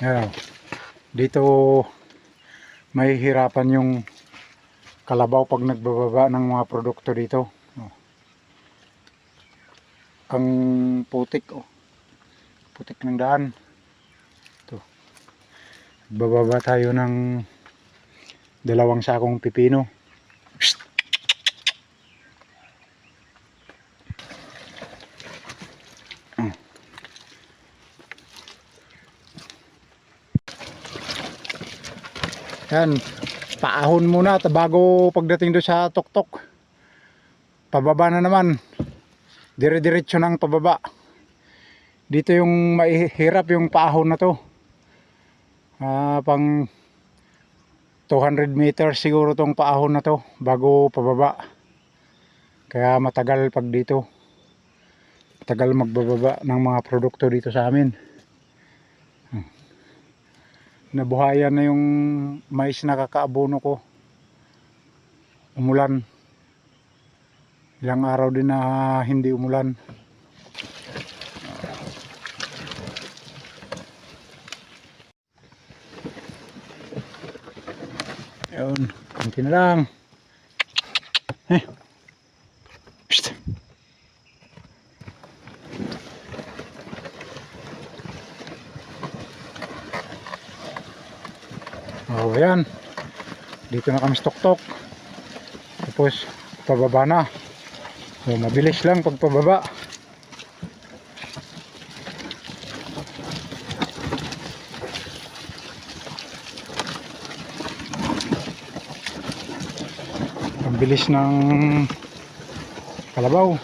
Ayan. Dito may hirapan yung kalabaw pag nagbababa ng mga produkto dito. Oh. Ang putik oh. Putik ng daan. Ito. Bababa tayo ng dalawang sakong pipino. Yan, paahon muna bago pagdating doon sa tuktok. Pababa na naman. Dire-diretso ng pababa. Dito yung mahirap yung paahon na to. Ah, pang 200 meters siguro tong paahon na to bago pababa. Kaya matagal pag dito. Matagal magbababa ng mga produkto dito sa amin nabuhayan na yung mais na kakaabono ko. Umulan. Ilang araw din na hindi umulan. Yun konti na lang. Eh. Psst. Oh, ayan. Dito na kami sa tuktok. Tapos, pababa na. So, mabilis lang pag pababa. Ang bilis ng kalabaw.